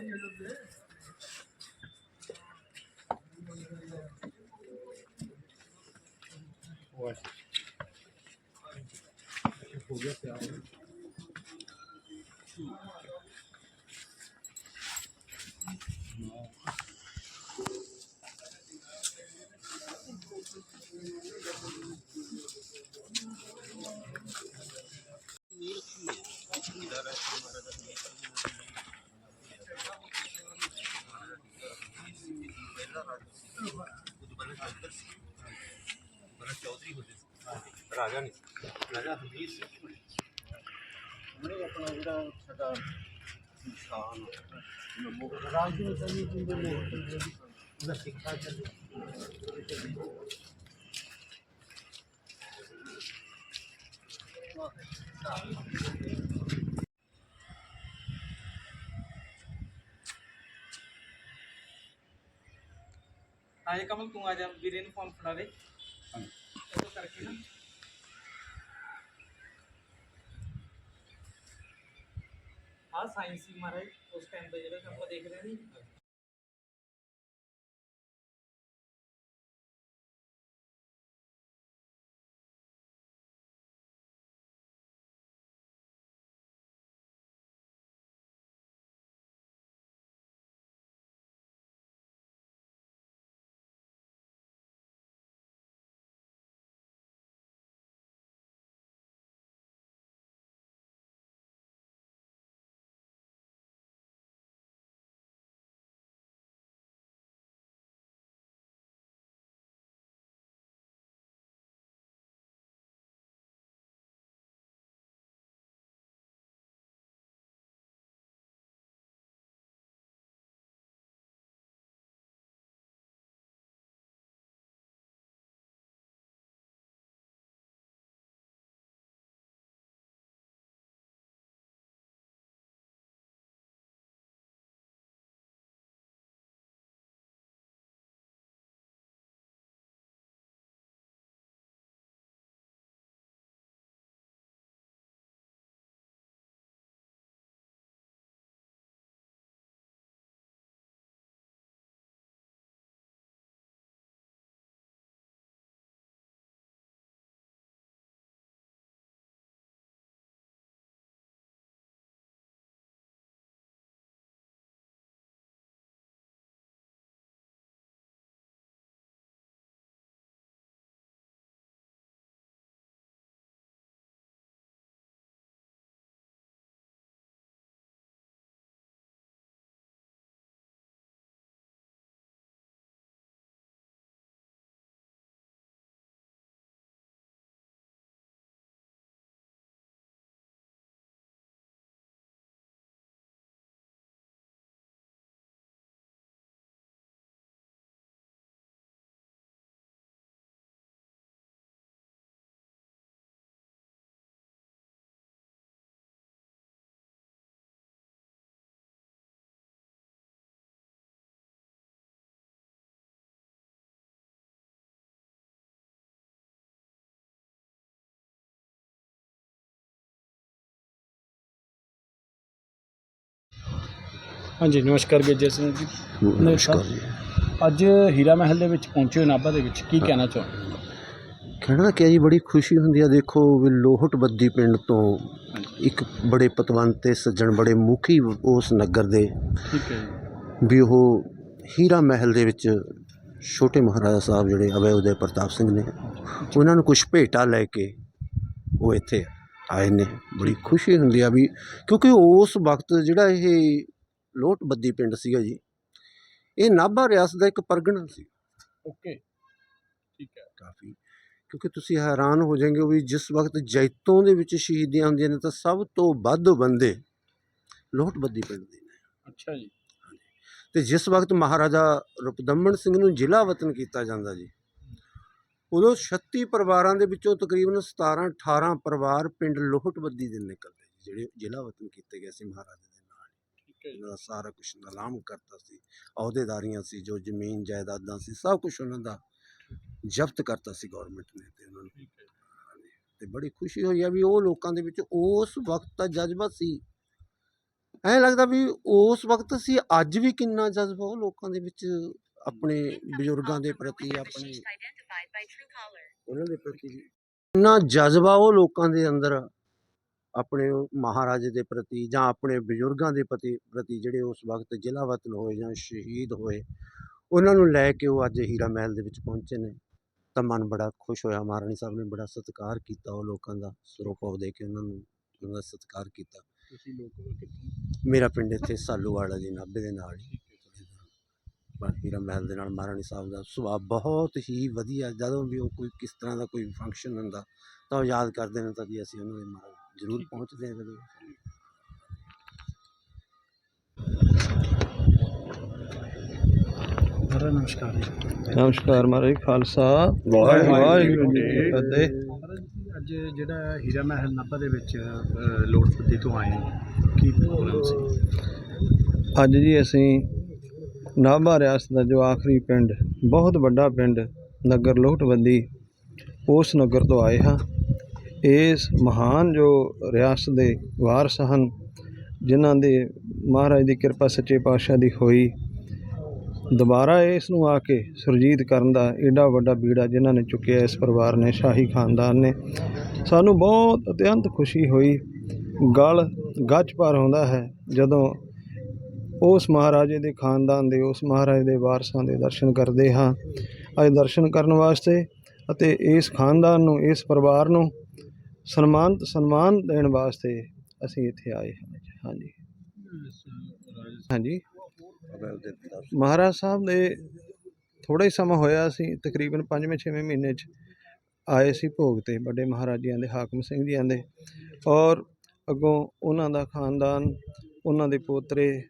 ਜਾ ਕਮਲ ਤੂੰ ਆ ਜਾ ਵੀਰੇ ਨੂੰ ਫੋਨ ਫੜਾ ਦੇ। ਕਰਕੇ ਨਾ। ਸਾਇੰਸ ਸੀ ਮਹਾਰਾਜ ਉਸ ਟਾਈਮ ਤੇ ਜਿਹੜਾ ਆਪਾਂ ਦੇਖ ਰਹੇ ਨਹੀਂ ਹਾਂਜੀ ਨਮਸਕਾਰ ਗੇਜਰ ਸਿੰਘ ਜੀ। ਨਮਸਕਾਰ ਜੀ। ਅੱਜ ਹੀਰਾ ਮਹਿਲ ਦੇ ਵਿੱਚ ਪਹੁੰਚੇ ਹੋ ਨਾਭਾ ਦੇ ਵਿੱਚ ਕੀ ਕਹਿਣਾ ਚਾਹੁੰਦੇ ਕਹਿਣਾ ਕਿ ਜੀ ਬੜੀ ਖੁਸ਼ੀ ਹੁੰਦੀ ਆ ਦੇਖੋ ਵੀ ਲੋਹਟ ਬੱਦੀ ਪਿੰਡ ਤੋਂ ਇੱਕ ਬੜੇ ਪਤਵੰਤ ਤੇ ਸੱਜਣ ਬੜੇ ਮੁਖੀ ਉਸ ਨਗਰ ਦੇ ਠੀਕ ਹੈ ਜੀ। ਵੀ ਉਹ ਹੀਰਾ ਮਹਿਲ ਦੇ ਵਿੱਚ ਛੋਟੇ ਮਹਾਰਾਜਾ ਸਾਹਿਬ ਜਿਹੜੇ ਅਭੈ ਉਦੈ ਪ੍ਰਤਾਪ ਸਿੰਘ ਨੇ ਉਹਨਾਂ ਨੂੰ ਕੁਝ ਭੇਟਾ ਲੈ ਕੇ ਉਹ ਇੱਥੇ ਆਏ ਨੇ। ਬੜੀ ਖੁਸ਼ੀ ਹੁੰਦੀ ਆ ਵੀ ਕਿਉਂਕਿ ਉਸ ਵਕਤ ਜਿਹੜਾ ਇਹ ਲੋਹਟ ਬੱਦੀ ਪਿੰਡ ਸੀਗਾ ਜੀ। ਇਹ ਨਾਭਾ ਰਿਆਸਤ ਦਾ ਇੱਕ ਪਰਗਣਾ ਸੀ। ਓਕੇ। ਠੀਕ ਹੈ। ਕਾਫੀ। ਕਿਉਂਕਿ ਤੁਸੀਂ ਹੈਰਾਨ ਹੋ ਜਾਓਗੇ ਵੀ ਜਿਸ ਵਕਤ ਜੈਤੋਂ ਦੇ ਵਿੱਚ ਸ਼ਹੀਦੀਆਂ ਹੁੰਦੀਆਂ ਨੇ ਤਾਂ ਸਭ ਤੋਂ ਵੱਧ ਬੰਦੇ ਲੋਹਟ ਬੱਦੀ ਪਿੰਡ ਦੇ ਨੇ। ਅੱਛਾ ਜੀ। ਤੇ ਜਿਸ ਵਕਤ ਮਹਾਰਾਜਾ ਰੁਪਦਮਨ ਸਿੰਘ ਨੂੰ ਜ਼ਿਲ੍ਹਾ ਵਤਨ ਕੀਤਾ ਜਾਂਦਾ ਜੀ ਉਦੋਂ 36 ਪਰਿਵਾਰਾਂ ਦੇ ਵਿੱਚੋਂ ਤਕਰੀਬਨ 17 18 ਪਰਿਵਾਰ ਪਿੰਡ ਲੋਹਟ ਬੱਦੀ ਦੇ ਨਿਕਲਦੇ ਜਿਹੜੇ ਜ਼ਿਲ੍ਹਾ ਵਤਨ ਕੀਤੇ ਗਏ ਸੀ ਮਹਾਰਾਜਾ ਦੇ ਨਾਲ ਠੀਕ ਹੈ ਜੀ ਉਹਨਾਂ ਦਾ ਸਾਰਾ ਕੁਝ ਨਿਲਾਮ ਕਰਤਾ ਸੀ ਅਹੁਦੇਦਾਰੀਆਂ ਸੀ ਜੋ ਜ਼ਮੀਨ ਜਾਇਦਾਦਾਂ ਸੀ ਸਭ ਕੁਝ ਉਹਨਾਂ ਦਾ ਜ਼ਬਤ ਕਰਤਾ ਸੀ ਗਵਰਨਮੈਂਟ ਨੇ ਤੇ ਉਹਨਾਂ ਨੂੰ। ਤੇ ਬੜੀ ਖੁਸ਼ੀ ਹੋਈ ਆ ਵੀ ਉਹ ਲੋਕਾਂ ਦੇ ਵਿੱਚ ਉਸ ਵਕਤ ਦਾ ਜਜ਼ਬਾ ਸੀ। ਐਂ ਲੱਗਦਾ ਵੀ ਉਸ ਵਕਤ ਸੀ ਅੱਜ ਵੀ ਕਿੰਨਾ ਜਜ਼ਬਾ ਉਹ ਲੋਕਾਂ ਦੇ ਵਿੱਚ ਆਪਣੇ ਬਜ਼ੁਰਗਾਂ ਦੇ ਪ੍ਰਤੀ ਆਪਣੇ ਉਹਨਾਂ ਦੇ ਪ੍ਰਤੀ ਇੰਨਾ ਜਜ਼ਬਾ ਉਹ ਲੋਕਾਂ ਦੇ ਅੰਦਰ ਆਪਣੇ ਮਹਾਰਾਜੇ ਦੇ ਪ੍ਰਤੀ ਜਾਂ ਆਪਣੇ ਬਜ਼ੁਰਗਾਂ ਦੇ ਪ੍ਰਤੀ ਪ੍ਰਤੀ ਜਿਹੜੇ ਉਸ ਵਕਤ ਜ਼ਿਲ੍ਹਾ ਵਤਨ ਹੋਏ ਜਾਂ ਸ਼ਹੀਦ ਹੋਏ ਉਹਨਾਂ ਨੂੰ ਲੈ ਕੇ ਉਹ ਅੱਜ ਹੀਰਾ ਮਹਿਲ ਦੇ ਵਿੱਚ ਪਹੁੰਚੇ ਨੇ। ਤਾਂ ਮਨ ਬੜਾ ਖੁਸ਼ ਹੋਇਆ ਮਹਾਰਾਣੀ ਸਾਹਿਬ ਨੇ ਬੜਾ ਸਤਿਕਾਰ ਕੀਤਾ ਉਹ ਲੋਕਾਂ ਦਾ ਸਰੋਪਾਵ ਦੇ ਕੇ ਉਹਨਾਂ ਨੂੰ ਉਹਨਾਂ ਦਾ ਸਤਿਕਾਰ ਕੀਤਾ। ਤੁਸੀਂ ਲੋਕ ਕਿੱਥੋਂ ਮੇਰਾ ਪਿੰਡ ਇੱਥੇ ਸਾਲੂਵਾਲਾ ਜੀ ਨਾਭੇ ਦੇ ਨਾਲ ਹੀ। ਹੀਰਾ ਮਹਿਲ ਦੇ ਨਾਲ ਮਹਾਰਾਣੀ ਸਾਹਿਬ ਦਾ ਸੁਭਾਅ ਬਹੁਤ ਹੀ ਵਧੀਆ ਜਦੋਂ ਵੀ ਉਹ ਕੋਈ ਕਿਸ ਤਰ੍ਹਾਂ ਦਾ ਕੋਈ ਫੰਕਸ਼ਨ ਹੁੰਦਾ ਤਾਂ ਉਹ ਯਾਦ ਕਰਦੇ ਨੇ ਤਾਂ ਜੀ ਅਸੀਂ ਉਹਨਾਂ ਦੇ ਮਹਾਰਾਜ ਜ਼ਰੂਰ ਪਹੁੰਚਦੇ ਹਾਂ ਕਦੇ ਮਹਾਰਾਜ ਨਮਸਕਾਰ ਜੀ। ਨਮਸਕਾਰ ਮਹਾਰਾਜ ਖਾਲਸਾ। ਵਾਹਿਗੁਰੂ ਜੀ ਕੀ ਫਤਿਹ। ਅੱਜ ਜਿਹੜਾ ਹੀਰਾ ਮਹਿਲ ਨਾਭਾ ਦੇ ਵਿੱਚ ਲੋੜਵੱਦੀ ਤੋਂ ਆਏ ਕੀ ਪ੍ਰੋਗਰਾਮ ਸੀ? ਅੱਜ ਜੀ ਅਸੀਂ ਨਾਭਾ ਰਿਆਸਤ ਦਾ ਜੋ ਆਖਰੀ ਪਿੰਡ ਬਹੁਤ ਵੱਡਾ ਪਿੰਡ ਨਗਰ ਲੋਹਟਵੰਦੀ ਉਸ ਨਗਰ ਤੋਂ ਆਏ ਹਾਂ। ਇਸ ਮਹਾਨ ਜੋ ਰਿਆਸਤ ਦੇ ਵਾਰਸ ਹਨ, ਜਿਨ੍ਹਾਂ ਦੇ ਮਹਾਰਾਜ ਦੀ ਕਿਰਪਾ ਸੱਚੇ ਪਾਤਸ਼ਾਹ ਦੀ ਹੋਈ, ਦੁਬਾਰਾ ਇਸ ਨੂੰ ਆ ਕੇ ਸੁਰਜੀਤ ਕਰਨ ਦਾ ਏਡਾ ਵੱਡਾ ਬੀੜਾ ਜਿਨ੍ਹਾਂ ਨੇ ਚੁੱਕਿਆ ਇਸ ਪਰਿਵਾਰ ਨੇ, ਸ਼ਾਹੀ ਖਾਨਦਾਨ ਨੇ, ਸਾਨੂੰ ਬਹੁਤ ਅਤਿਅੰਤ ਖੁਸ਼ੀ ਹੋਈ। ਗਲ ਗੱਜ ਭਰ ਹੁੰਦਾ ਹੈ ਜਦੋਂ ਉਸ ਮਹਾਰਾਜੇ ਦੇ ਖਾਨਦਾਨ ਦੇ, ਉਸ ਮਹਾਰਾਜ ਦੇ ਵਾਰਸਾਂ ਦੇ ਦਰਸ਼ਨ ਕਰਦੇ ਹਾਂ। ਅੱਜ ਦਰਸ਼ਨ ਕਰਨ ਵਾਸਤੇ ਅਤੇ ਇਸ ਖਾਨਦਾਨ ਨੂੰ, ਇਸ ਪਰਿਵਾਰ ਨੂੰ ਸਨਮਾਨ ਸਨਮਾਨ ਦੇਣ ਵਾਸਤੇ ਅਸੀਂ ਇੱਥੇ ਆਏ ਹਾਂ ਹਾਂਜੀ। ਹਾਂਜੀ। ਮਹਾਰਾਜ ਸਾਹਿਬ ਦੇ ਥੋੜਾ ਹੀ ਸਮਾਂ ਹੋਇਆ ਸੀ, ਤਕਰੀਬਨ 5ਵੇਂ 6ਵੇਂ ਮਹੀਨੇ 'ਚ ਆਏ ਸੀ ਭੋਗ ਤੇ, ਵੱਡੇ ਮਹਾਰਾਜਿਆਂ ਦੇ, ਹਾਕਮ ਸਿੰਘ ਜੀਆਂ ਦੇ। ਔਰ ਅੱਗੋਂ ਉਹਨਾਂ ਦਾ ਖਾਨਦਾਨ, ਉਹਨਾਂ ਦੇ ਪੋਤਰੇ,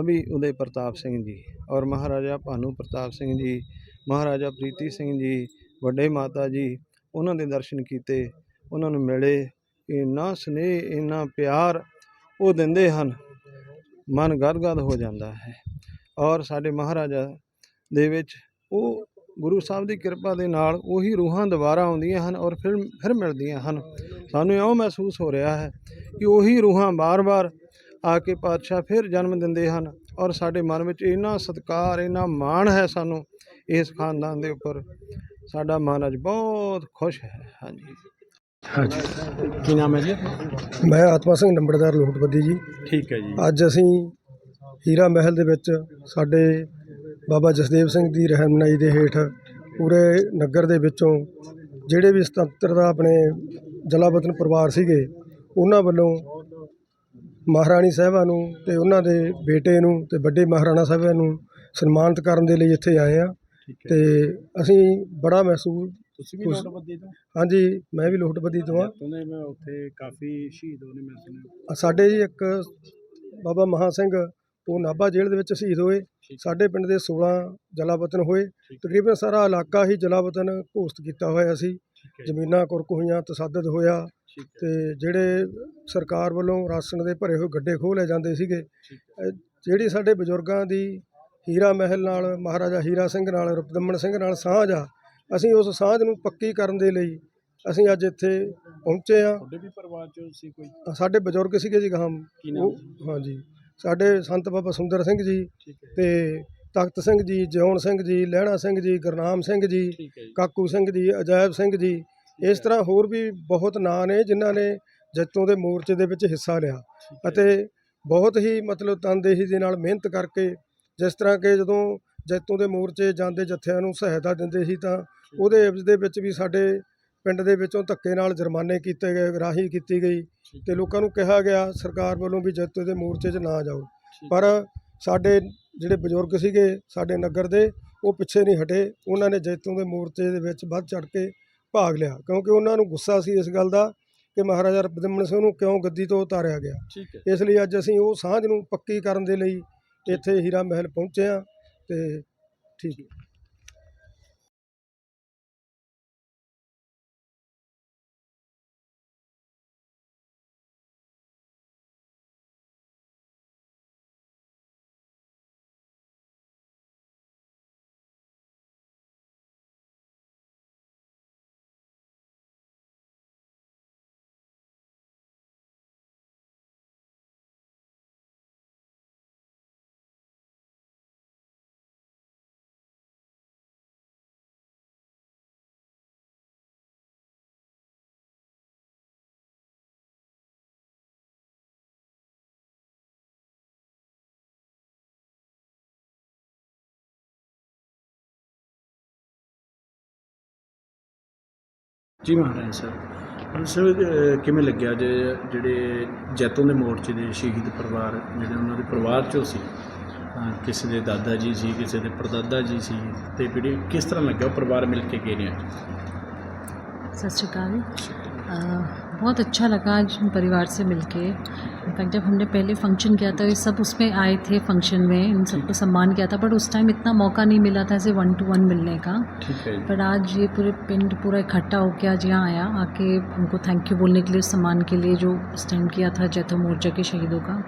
ਅਭੀ ਉਦੈ ਪ੍ਰਤਾਪ ਸਿੰਘ ਜੀ। ਔਰ ਮਹਾਰਾਜਾ ਭਾਨੂ ਪ੍ਰਤਾਪ ਸਿੰਘ ਜੀ, ਮਹਾਰਾਜਾ ਪ੍ਰੀਤੀ ਸਿੰਘ ਜੀ, ਵੱਡੇ ਮਾਤਾ ਜੀ, ਉਹਨਾਂ ਦੇ ਦਰਸ਼ਨ ਕੀਤੇ। ਉਹਨਾਂ ਨੂੰ ਮਿਲੇ ਇੰਨਾ ਸਨੇਹ, ਇੰਨਾ ਪਿਆਰ ਉਹ ਦਿੰਦੇ ਹਨ। ਮਨ ਗਦਗਦ ਹੋ ਜਾਂਦਾ ਹੈ। ਔਰ ਸਾਡੇ ਮਹਾਰਾਜਾ ਦੇ ਵਿੱਚ ਉਹ ਗੁਰੂ ਸਾਹਿਬ ਦੀ ਕਿਰਪਾ ਦੇ ਨਾਲ ਉਹੀ ਰੂਹਾਂ ਦੁਬਾਰਾ ਆਉਂਦੀਆਂ ਹਨ ਔਰ ਫਿਰ ਫਿਰ ਮਿਲਦੀਆਂ ਹਨ। ਸਾਨੂੰ ਇਉਂ ਮਹਿਸੂਸ ਹੋ ਰਿਹਾ ਹੈ ਕਿ ਉਹੀ ਰੂਹਾਂ ਬਾਰ-ਬਾਰ ਆ ਕੇ ਪਾਤਸ਼ਾਹ ਫਿਰ ਜਨਮ ਦਿੰਦੇ ਹਨ ਔਰ ਸਾਡੇ ਮਨ ਵਿੱਚ ਇੰਨਾ ਸਤਿਕਾਰ, ਇੰਨਾ ਮਾਣ ਹੈ ਸਾਨੂੰ ਇਸ ਖਾਨਦਾਨ ਦੇ ਉੱਪਰ। ਸਾਡਾ ਮਨ ਅੱਜ ਬਹੁਤ ਖੁਸ਼ ਹੈ। ਹਾਂਜੀ। ਹਾਂਜੀ। ਕੀ ਨਾਮ ਹੈ ਜੀ? ਮੈਂ ਆਤਮਾ ਸਿੰਘ ਨੰਬਰਦਾਰ ਲੋਟਬੱਦੀ ਜੀ। ਠੀਕ ਹੈ ਜੀ। ਅੱਜ ਅਸੀਂ ਹੀਰਾ ਮਹਿਲ ਦੇ ਵਿੱਚ ਸਾਡੇ ਬਾਬਾ ਜਸਦੇਵ ਸਿੰਘ ਦੀ ਰਹਿਨਮਾਈ ਦੇ ਹੇਠ ਪੂਰੇ ਨਗਰ ਦੇ ਵਿੱਚੋਂ ਜਿਹੜੇ ਵੀ ਸੁਤੰਤਰਤਾ ਆਪਣੇ ਜਲਾਵਤਨ ਪਰਿਵਾਰ ਸੀਗੇ ਉਹਨਾਂ ਵੱਲੋਂ ਮਹਾਰਾਣੀ ਸਾਹਿਬਾਂ ਨੂੰ ਤੇ ਉਹਨਾਂ ਦੇ ਬੇਟੇ ਨੂੰ ਤੇ ਵੱਡੇ ਮਹਾਰਾਣਾ ਸਾਹਿਬਾਂ ਨੂੰ ਸਨਮਾਨਿਤ ਕਰਨ ਦੇ ਲਈ ਇੱਥੇ ਆਏ ਆ ਤੇ ਅਸੀਂ ਬੜਾ ਮਹਿਸੂਸ ਤੁਸੀਂ ਵੀ ਲੋੜਵੱਦੀ ਤੋਂ? ਹਾਂਜੀ ਮੈਂ ਵੀ ਲੋਟਬੱਦੀ ਤੋਂ ਆ ਜੈਤੋਂ ਦੇ ਮੈਂ ਉੱਥੇ ਕਾਫੀ ਸ਼ਹੀਦ ਹੋਣੇ ਮੈਂ ਸੁਣਿਆ। ਸਾਡੇ ਜੀ ਇੱਕ ਬਾਬਾ ਮਹਾ ਸਿੰਘ ਉਹ ਨਾਭਾ ਜੇਲ੍ਹ ਦੇ ਵਿੱਚ ਸ਼ਹੀਦ ਹੋਏ। ਸਾਡੇ ਪਿੰਡ ਦੇ 16 ਜਲਾਵਤਨ ਹੋਏ। ਤਕਰੀਬਨ ਸਾਰਾ ਇਲਾਕਾ ਹੀ ਜਲਾਵਤਨ ਘੋਸ਼ਿਤ ਕੀਤਾ ਹੋਇਆ ਸੀ। ਠੀਕ ਹੈ। ਜ਼ਮੀਨਾਂ ਕੁਰਕ ਹੋਈਆਂ ਤਸੱਦਦ ਹੋਇਆ। ਠੀਕ ਹੈ। ਤੇ ਜਿਹੜੇ ਸਰਕਾਰ ਵੱਲੋਂ ਰਾਸ਼ਨ ਦੇ ਭਰੇ ਹੋਏ ਗੱਡੇ ਖੋਹ ਲੈ ਜਾਂਦੇ ਸੀਗੇ। ਠੀਕ ਅਹ ਜਿਹੜੀ ਸਾਡੇ ਬਜ਼ੁਰਗਾਂ ਦੀ ਹੀਰਾ ਮਹਿਲ ਨਾਲ ਮਹਾਰਾਜਾ ਹੀਰਾ ਸਿੰਘ ਨਾਲ ਰੁਪਦਮਨ ਸਿੰਘ ਨਾਲ ਸਾਂਝ ਆ ਅਸੀਂ ਉਸ ਸਾਂਝ ਨੂੰ ਪੱਕੀ ਕਰਨ ਦੇ ਲਈ ਅਸੀਂ ਅੱਜ ਇੱਥੇ ਪਹੁੰਚੇ ਆ ਤੁਹਾਡੇ ਵੀ ਪਰਿਵਾਰ ਚ ਸੀ ਕੋਈ? ਸਾਡੇ ਬਜ਼ੁਰਗ ਸੀਗੇ ਜੀ ਗਾਮ ਹਾਂਜੀ ਸਾਡੇ ਸੰਤ ਬਾਬਾ ਸੁੰਦਰ ਸਿੰਘ ਜੀ ਤੇ ਤਖਤ ਸਿੰਘ ਜੀ ਜਿਉਣ ਸਿੰਘ ਜੀ ਲਹਿਣਾ ਸਿੰਘ ਜੀ ਗੁਰਨਾਮ ਸਿੰਘ ਜੀ ਕਾਕੂ ਸਿੰਘ ਜੀ ਅਜਾਇਬ ਸਿੰਘ ਜੀ ਇਸ ਤਰ੍ਹਾਂ ਹੋਰ ਵੀ ਬਹੁਤ ਨਾਂ ਨੇ ਜਿਨ੍ਹਾਂ ਨੇ ਜੱਤੋਂ ਦੇ ਮੋਰਚੇ ਦੇ ਵਿੱਚ ਹਿੱਸਾ ਲਿਆ। ਅਤੇ ਬਹੁਤ ਹੀ ਮਤਲਬ ਤਨਦੇਹੀ ਦੇ ਨਾਲ ਮਿਹਨਤ ਕਰਕੇ ਜਿਸ ਤਰ੍ਹਾਂ ਕਿ ਜਦੋਂ ਜੈਤੋਂ ਦੇ ਮੋਰਚੇ ਜਾਂਦੇ ਜੱਥਿਆਂ ਨੂੰ ਸਹਾਇਤਾ ਦਿੰਦੇ ਸੀ ਤਾਂ ਉਹਦੇ ਇਵਜ਼ ਦੇ ਵਿੱਚ ਵੀ ਸਾਡੇ ਪਿੰਡ ਦੇ ਵਿੱਚੋਂ ਧੱਕੇ ਨਾਲ ਜੁਰਮਾਨੇ ਕੀਤੇ ਗਏ ਰਾਹੀ ਕੀਤੀ ਗਈ ਤੇ ਲੋਕਾਂ ਨੂੰ ਕਿਹਾ ਗਿਆ ਸਰਕਾਰ ਵੱਲੋਂ ਵੀ ਜੈਤੋਂ ਦੇ ਮੋਰਚੇ 'ਚ ਨਾ ਜਾਓ। ਪਰ ਸਾਡੇ ਜਿਹੜੇ ਬਜ਼ੁਰਗ ਸੀਗੇ ਸਾਡੇ ਨਗਰ ਦੇ ਉਹ ਪਿੱਛੇ ਨਹੀਂ ਹਟੇ। ਉਹਨਾਂ ਨੇ ਜੈਤੋਂ ਦੇ ਮੋਰਚੇ ਦੇ ਵਿੱਚ ਵੱਧ ਚੜ ਕੇ ਭਾਗ ਲਿਆ ਕਿਉਂਕਿ ਉਹਨਾਂ ਨੂੰ ਗੁੱਸਾ ਸੀ ਇਸ ਗੱਲ ਦਾ ਕਿ ਮਹਾਰਾਜਾ ਰਪਦਮਨ ਸਿੰਘ ਨੂੰ ਕਿਉਂ ਗੱਦੀ ਤੋਂ ਉਤਾਰਿਆ ਗਿਆ। ਇਸ ਲਈ ਅੱਜ ਅਸੀਂ ਉਹ ਸਾਂਝ ਨੂੰ ਪੱਕੀ ਕਰਨ ਦੇ ਲਈ ਇੱਥੇ ਹੀਰਾ ਮਹਿਲ ਪਹੁੰਚੇ ਹਾਂ ਤੇ ਠੀਕ। ਹੈ ਜੀ ਮਹਾਰਾਜ ਸਾਹਿਬ। ਸਰ ਕਿਵੇਂ ਲੱਗਿਆ ਜੇ ਜਿਹੜੇ ਜੈਤੋਂ ਦੇ ਮੋਰਚੇ ਦੇ ਸ਼ਹੀਦ ਪਰਿਵਾਰ ਜਿਹੜੇ ਉਹਨਾਂ ਦੇ ਪਰਿਵਾਰ ਚੋਂ ਸੀ? ਕਿਸੇ ਦੇ ਦਾਦਾ ਜੀ ਸੀ ਕਿਸੇ ਦੇ ਪਰਦਾਦਾ ਜੀ ਸੀ ਤੇ ਜਿਹੜੇ ਕਿਸ ਤਰ੍ਹਾਂ ਲੱਗਿਆ ਪਰਿਵਾਰ ਮਿਲ ਕੇ ਗਏ ਨੇ ਸਤਿ ਸ਼੍ਰੀ ਅਕਾਲ ਜੀ। बहुत अच्छा लगा आज परिवार से मिलके। इनफैक्ट जब हमने पहले फ़ंक्शन किया था ये सब उसमें आए थे फ़ंक्शन में इन सबको सम्मान किया था बट उस टाइम इतना मौका नहीं मिला था ऐसे वन टू वन मिलने का। पर आज ये पूरे पिंड पूरा इकट्ठा होकर आज यहाँ आया आके हमको थैंक यू बोलने के लिए सम्मान के लिए जो उस टाइम किया था जैतो मोर्चा के शहीदों का।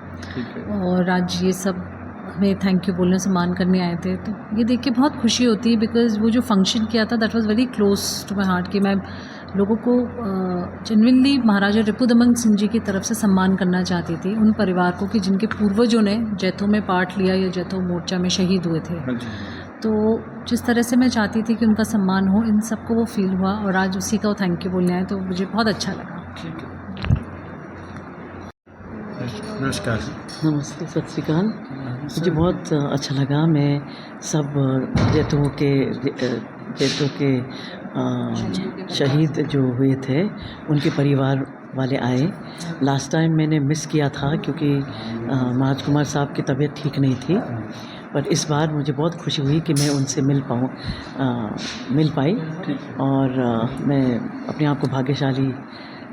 और आज ये सब हमें थैंक यू बोलने सम्मान करने आए थे। तो ये देख के बहुत खुशी होती है बिकॉज़ वो जो फ़ंक्शन किया था that was very close to my heart कि मैं लोगों को जेनविनली महाराजा रिपुदमन सिंह जी की तरफ़ से सम्मान करना चाहती थी उन परिवार को कि जिनके पूर्वजों ने जैथों में पार्ट लिया या जैथों मोर्चा में शहीद हुए थे। तो जिस तरह से मैं चाहती थी कि उनका सम्मान हो इन सबको वो फील हुआ और आज उसी का वो थैंक यू बोलने आए तो मुझे बहुत अच्छा लगा। नमस्कार। नमस्ते सत श्रीकाल। मुझे बहुत अच्छा लगा मैं सब जैतों के जैतों के शहीद जो हुए थे उनके परिवार वाले आए। लास्ट टाइम मैंने मिस किया था क्योंकि महाराज कुमार साहब की तबीयत ठीक नहीं थी। पर इस बार मुझे बहुत खुशी हुई कि मैं उनसे मिल पाऊँ मिल पाई। और अ, मैं अपने आप को भाग्यशाली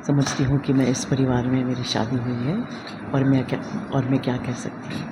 समझती हूँ कि मैं इस परिवार में मेरी शादी हुई है और मैं क्या और मैं क्या कह सकती हूँ।